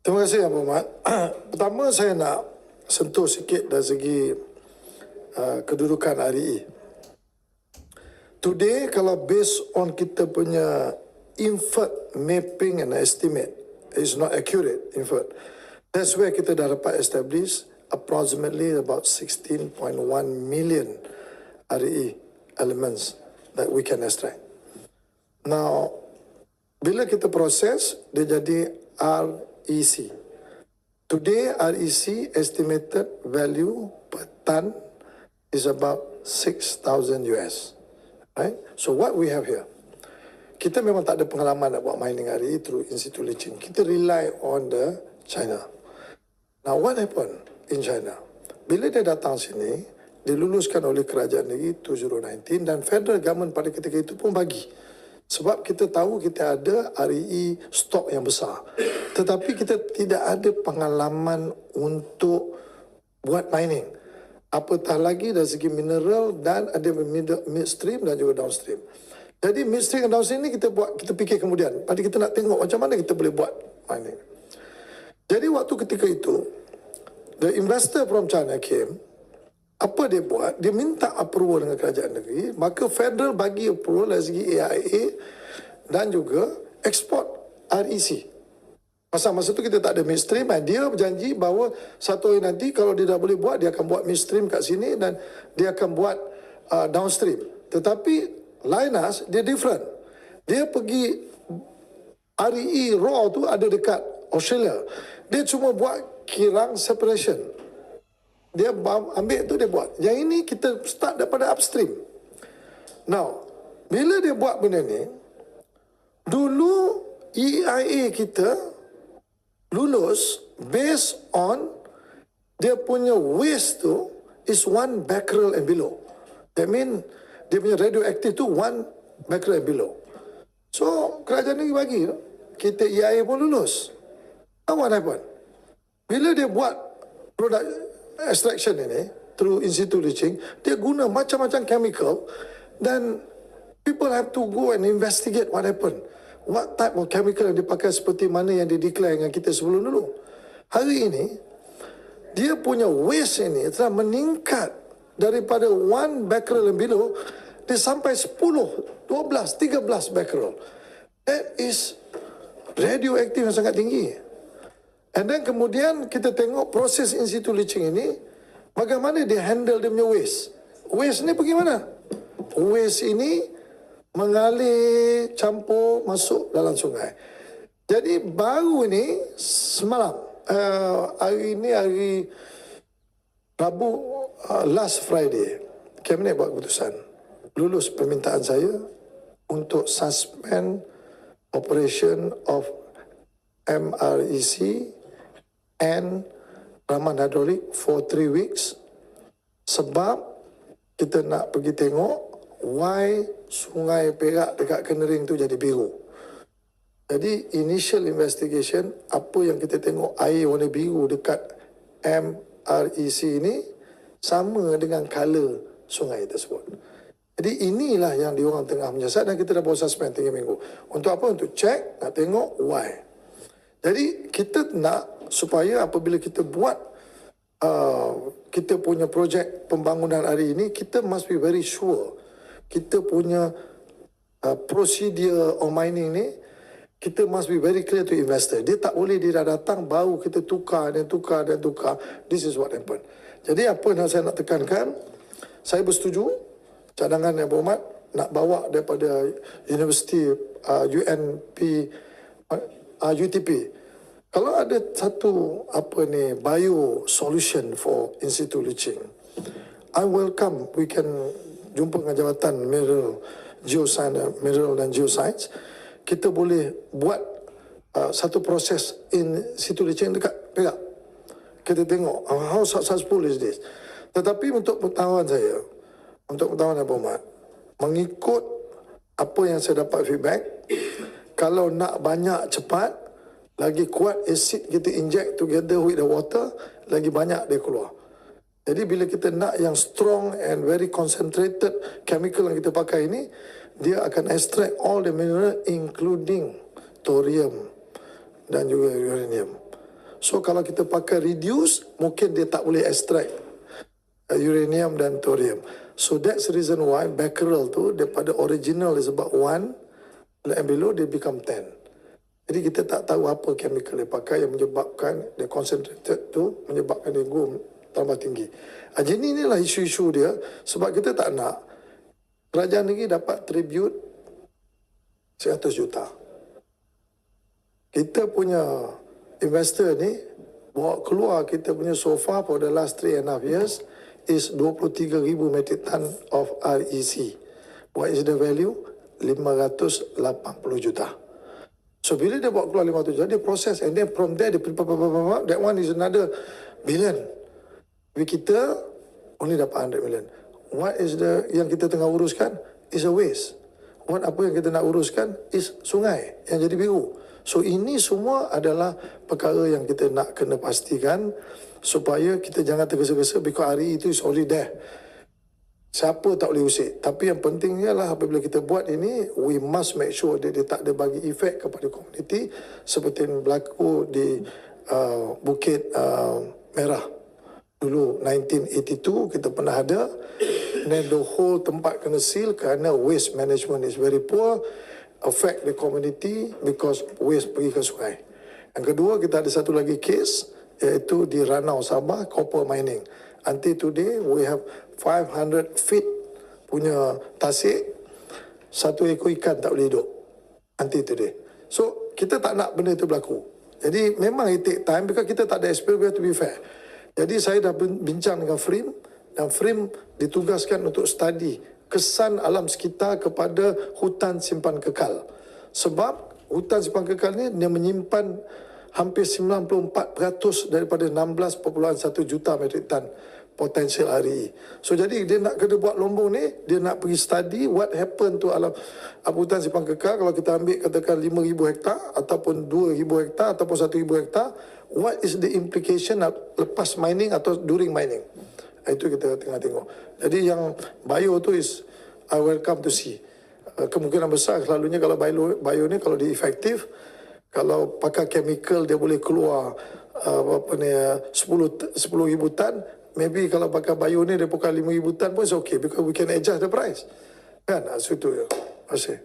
Terima kasih Abang Mat. Pertama saya nak sentuh sikit dari segi uh, kedudukan REE. Today kalau based on kita punya inferred mapping and estimate is not accurate inferred. That's where kita dah dapat establish approximately about 16.1 million REE elements that we can extract. Now, bila kita proses, dia jadi REC. Today, REC estimated value per ton is about 6,000 US. Right? So what we have here, kita memang tak ada pengalaman nak buat mining RE through Institute Lichin. Kita rely on the China. Now what happened in China? Bila dia datang sini, diluluskan oleh kerajaan negeri 2019 dan federal government pada ketika itu pun bagi. Sebab kita tahu kita ada RE stok yang besar. Tetapi kita tidak ada pengalaman untuk buat mining apatah lagi dari segi mineral dan ada mid- midstream dan juga downstream. Jadi midstream dan downstream ni kita buat kita fikir kemudian. Pada kita nak tengok macam mana kita boleh buat mining. Jadi waktu ketika itu the investor from China came apa dia buat? Dia minta approval dengan kerajaan negeri, maka federal bagi approval dari segi AIA dan juga export REC. Masa masa tu kita tak ada midstream dan dia berjanji bahawa satu hari nanti kalau dia dah boleh buat dia akan buat midstream kat sini dan dia akan buat uh, downstream. Tetapi Linus dia different. Dia pergi RE raw tu ada dekat Australia. Dia cuma buat kirang separation. Dia ambil tu dia buat. Yang ini kita start daripada upstream. Now, bila dia buat benda ni, dulu EIA kita lulus based on dia punya waste tu is one becquerel and below. That mean dia punya radioactive tu one becquerel and below. So kerajaan negeri bagi kita EIA pun lulus. Now what happened? Bila dia buat product extraction ini through institute leaching, dia guna macam-macam chemical dan people have to go and investigate what happened. What type of chemical yang dipakai seperti mana yang dideclare dengan kita sebelum dulu. Hari ini, dia punya waste ini telah meningkat daripada one becquerel and below dia sampai 10, 12, 13 becquerel. That is radioaktif yang sangat tinggi. And then kemudian kita tengok proses in situ leaching ini bagaimana dia handle dia punya waste. Waste ni pergi mana? Waste ini mengalir campur masuk dalam sungai. Jadi baru ini semalam uh, hari ini hari Rabu uh, last Friday Cabinet buat keputusan lulus permintaan saya untuk suspend operation of MREC and Raman Hydraulic for three weeks sebab kita nak pergi tengok why sungai Perak dekat Kenering tu jadi biru. Jadi initial investigation apa yang kita tengok air warna biru dekat MREC ini sama dengan color sungai tersebut. Jadi inilah yang diorang tengah menyiasat dan kita dah bawa suspend 3 minggu. Untuk apa? Untuk check, nak tengok why. Jadi kita nak supaya apabila kita buat uh, kita punya projek pembangunan hari ini, kita must be very sure kita punya uh, procedure of mining ni kita must be very clear to investor. Dia tak boleh dia dah datang baru kita tukar dan tukar dan tukar. This is what happened. Jadi apa yang saya nak tekankan, saya bersetuju cadangan yang berhormat nak bawa daripada Universiti uh, UNP uh, UTP. Kalau ada satu apa ni bio solution for institute leaching, I welcome we can jumpa dengan jabatan mineral geoscience mineral dan geoscience kita boleh buat uh, satu proses in situ leaching dekat Perak. Kita tengok uh, how successful is this. Tetapi untuk pengetahuan saya, untuk pengetahuan Abu Mat, mengikut apa yang saya dapat feedback, kalau nak banyak cepat, lagi kuat acid kita inject together with the water, lagi banyak dia keluar. Jadi bila kita nak yang strong and very concentrated chemical yang kita pakai ini, dia akan extract all the mineral including thorium dan juga uranium. So kalau kita pakai reduce, mungkin dia tak boleh extract uh, uranium dan thorium. So that's the reason why becquerel tu daripada original is about 1 and below dia become 10. Jadi kita tak tahu apa chemical dia pakai yang menyebabkan dia concentrated tu menyebabkan dia go tambah tinggi. Ah, jadi inilah isu-isu dia sebab kita tak nak kerajaan negeri dapat tribute 100 juta. Kita punya investor ni bawa keluar kita punya so far for the last three and a half years is 23,000 metric ton of REC. What is the value? 580 juta. So bila dia bawa keluar 500 juta, dia proses and then from there dia prepare, prepare, prepare, that one is another billion. Tapi kita only dapat 100 million. What is the yang kita tengah uruskan is a waste. What apa yang kita nak uruskan is sungai yang jadi biru. So ini semua adalah perkara yang kita nak kena pastikan supaya kita jangan tergesa-gesa because hari itu is already there. Siapa tak boleh usik. Tapi yang pentingnya lah apabila kita buat ini, we must make sure that dia tak ada bagi efek kepada komuniti seperti yang berlaku di uh, Bukit uh, Merah. Dulu 1982 kita pernah ada. Then the whole tempat kena seal kerana waste management is very poor. Affect the community because waste pergi ke sungai. Yang kedua kita ada satu lagi case iaitu di Ranau Sabah copper mining. Until today we have 500 feet punya tasik satu ekor ikan tak boleh hidup. Until today. So kita tak nak benda itu berlaku. Jadi memang it take time because kita tak ada experience to be fair. Jadi saya dah bin- bincang dengan Frim dan Frim ditugaskan untuk study kesan alam sekitar kepada hutan simpan kekal. Sebab hutan simpan kekal ni dia menyimpan hampir 94% daripada 16.1 juta metrik tan potensial RE. So jadi dia nak kena buat lombong ni, dia nak pergi study what happen to alam apa hutan simpan kekal kalau kita ambil katakan 5000 hektar ataupun 2000 hektar ataupun 1000 hektar, what is the implication of lepas mining atau during mining. Itu kita tengah tengok. Jadi yang bio tu is I welcome to see. Uh, Kemungkinan besar selalunya kalau bio, bio ni kalau dia efektif, kalau pakai chemical dia boleh keluar uh, apa ni uh, 10 10 ribu tan, maybe kalau pakai bio ni dia bukan 5 ribu tan pun it's okay because we can adjust the price. Kan? Ah, So itu ya. Kasih.